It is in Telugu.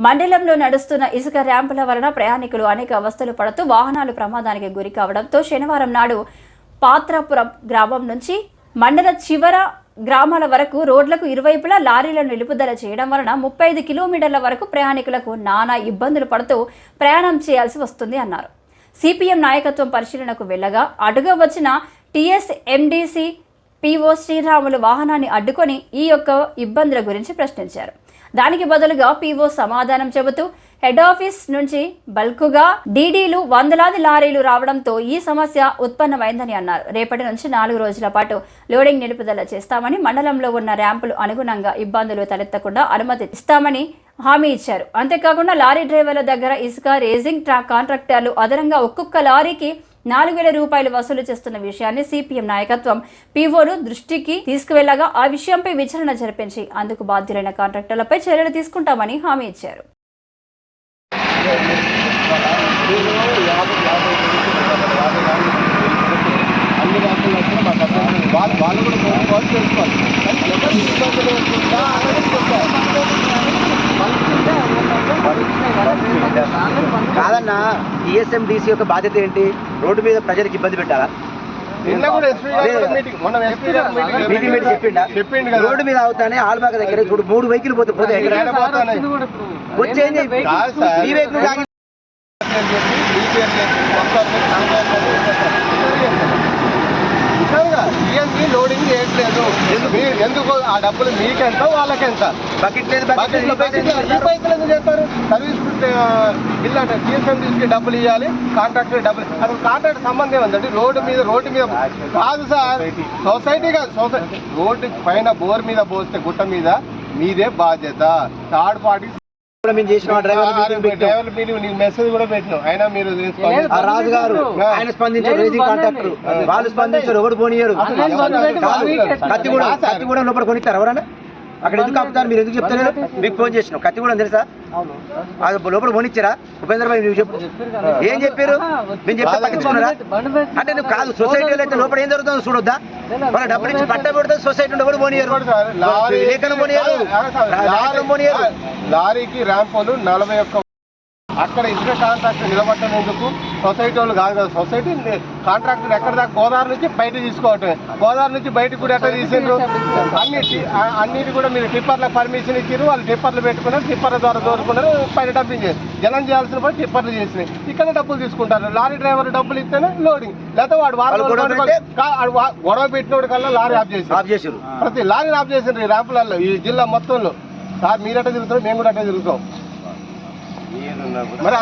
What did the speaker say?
మండలంలో నడుస్తున్న ఇసుక ర్యాంపుల వలన ప్రయాణికులు అనేక అవస్థలు పడుతూ వాహనాలు ప్రమాదానికి గురి కావడంతో శనివారం నాడు పాత్రపురం గ్రామం నుంచి మండల చివర గ్రామాల వరకు రోడ్లకు ఇరువైపులా లారీలను నిలుపుదల చేయడం వలన ముప్పై ఐదు కిలోమీటర్ల వరకు ప్రయాణికులకు నానా ఇబ్బందులు పడుతూ ప్రయాణం చేయాల్సి వస్తుంది అన్నారు. సిపిఎం నాయకత్వం పరిశీలనకు వెళ్ళగా అడుగ వచ్చిన టీఎస్ఎండిసి పిఓ శ్రీరాములు వాహనాన్ని అడ్డుకొని ఈ యొక్క ఇబ్బందుల గురించి ప్రశ్నించారు. దానికి బదులుగా పీఓ సమాధానం చెబుతూ హెడ్ ఆఫీస్ నుంచి బల్కుగా డీడీలు వందలాది లారీలు రావడంతో ఈ సమస్య ఉత్పన్నమైందని అన్నారు. రేపటి నుంచి నాలుగు రోజుల పాటు లోడింగ్ నిలుపుదల చేస్తామని మండలంలో ఉన్న ర్యాంపులు అనుగుణంగా ఇబ్బందులు తలెత్తకుండా అనుమతి ఇస్తామని హామీ ఇచ్చారు. అంతేకాకుండా లారీ డ్రైవర్ల దగ్గర ఇసుక రేసింగ్ ట్రాక్ కాంట్రాక్టర్లు అదనంగా ఒక్కొక్క లారీకి నాలుగు వేల రూపాయలు వసూలు చేస్తున్న విషయాన్ని సిపిఎం నాయకత్వం పీఓను దృష్టికి తీసుకువెళ్ళగా ఆ విషయంపై విచారణ జరిపించి అందుకు బాధ్యులైన కాంట్రాక్టర్లపై చర్యలు తీసుకుంటామని హామీ ఇచ్చారు. కాదన్నా టీఎస్ఎండిసి యొక్క బాధ్యత ఏంటి? రోడ్డు మీద ప్రజలకు ఇబ్బంది పెట్టాలా? నిన్న కూడా ఎస్పీ గారు కూడా మీటింగ్ మొన్న ఎస్పీ గారు మీటింగ్ మీటింగ్ పెట్టి చెప్పిండా? చెప్పిండు కదా. రోడ్డు మీద అవుతానే ఆల్బాగ్ దగ్గర చూడు మూడు వెహికల్ పోతే పోతే సార్. ఈ వెహికల్ లోడింగ్ చేయట్లేదు మీ- ఎందుకు? ఆ డబ్బులు మీకెంత వాళ్ళకెంత? బకెట్ లేదు బకెట్ బకెట్లో ఈ పైసలు ఎందుకు చేస్తారు? సర్వీస్ బిల్ అంటే టీఎస్ఎండికి డబ్బులు ఇవ్వాలి కాంట్రాక్టర్ డబ్బులు. అసలు కాంట్రాక్ట్ సంబంధం ఉందండి రోడ్డు మీద రోడ్డు మీద కాదు సార్. సొసైటీ కాదు సొసైటీ రోడ్డు పైన బోర్ మీద పోస్తే గుట్ట మీద మీదే బాధ్యత. థర్డ్ పార్టీ కూడా మేము చేసిన డ్రైవర్ మీటింగ్ పెట్టాం. డ్రైవర్ మీరు నీకు మెసేజ్ కూడా పెట్టినాం. అయినా మీరు తీసుకోవాలి. ఆ రాజు గారు ఆయన స్పందించారు రేజింగ్ కాంట్రాక్టర్. వాళ్ళు స్పందించారు ఎవరు పోనీయరు. కత్తి కూడా కత్తి కూడా లోపల కొనిస్తారు ఎవరన్నా? అక్కడ ఎందుకు ఆపుతారు? మీరు ఎందుకు చెప్తారు మీకు ఫోన్ చేసినాం. కత్తి కూడా తెలుసా? అది లోపల పోనిచ్చారా ఉపేంద్ర భాయ్ నువ్వు చెప్పు. ఏం చెప్పారు? నేను చెప్తే పట్టించుకున్నారా? అంటే నువ్వు కాదు సొసైటీలో అయితే లోపల ఏం జరుగుతుందో చూడొద్దా? వాళ్ళ డబ్బులు ఇచ్చి పట్ట పెడితే సొసైటీ నుండి కూడా పోనీయరు. లారీ లేఖనం పోనీయరు. లేఖనం పోనీయరు. లారీకి ర్యాంపులు నలభై ఒక్క అక్కడ ఇసుక కాంట్రాక్టర్ నిలబట్టడం ఎందుకు సొసైటీ వాళ్ళు కాదు కదా. సొసైటీ కాంట్రాక్టర్ ఎక్కడ దాకా? గోదావరి నుంచి బయట తీసుకోవటం గోదావరి నుంచి బయటకు కూడా ఎట్లా తీసిండ్రు? అన్ని ఆ- అన్నిటి కూడా మీరు టిప్పర్లకు పర్మిషన్ ఇచ్చారు వాళ్ళు టిప్పర్లు పెట్టుకున్నారు. టిప్పర్ల ద్వారా దోరుకున్నారు. పైన డబ్బింగ్ చేసి జనం చేయాల్సిన పని టిప్పర్లు చేసినాయి. ఇక్కడ డబ్బులు తీసుకుంటారు. లారీ డ్రైవర్ డబ్బులు ఇస్తేనే లోడింగ్ లేకపోతే వాడు వాళ్ళు గొడవ పెట్టినోడు కల్లా లారీ ఆఫ్ చేసి ఆఫ్ చేసారు ప్రతి లారీ ఆఫ్ చేసిండ్రు ఈ ర్యాంపులలో ఈ జిల్లా మొత్తంలో. సార్ మీరట్టే తిరుగుతారు మేము కూడా అట్టే తిరుగుతాం. మరి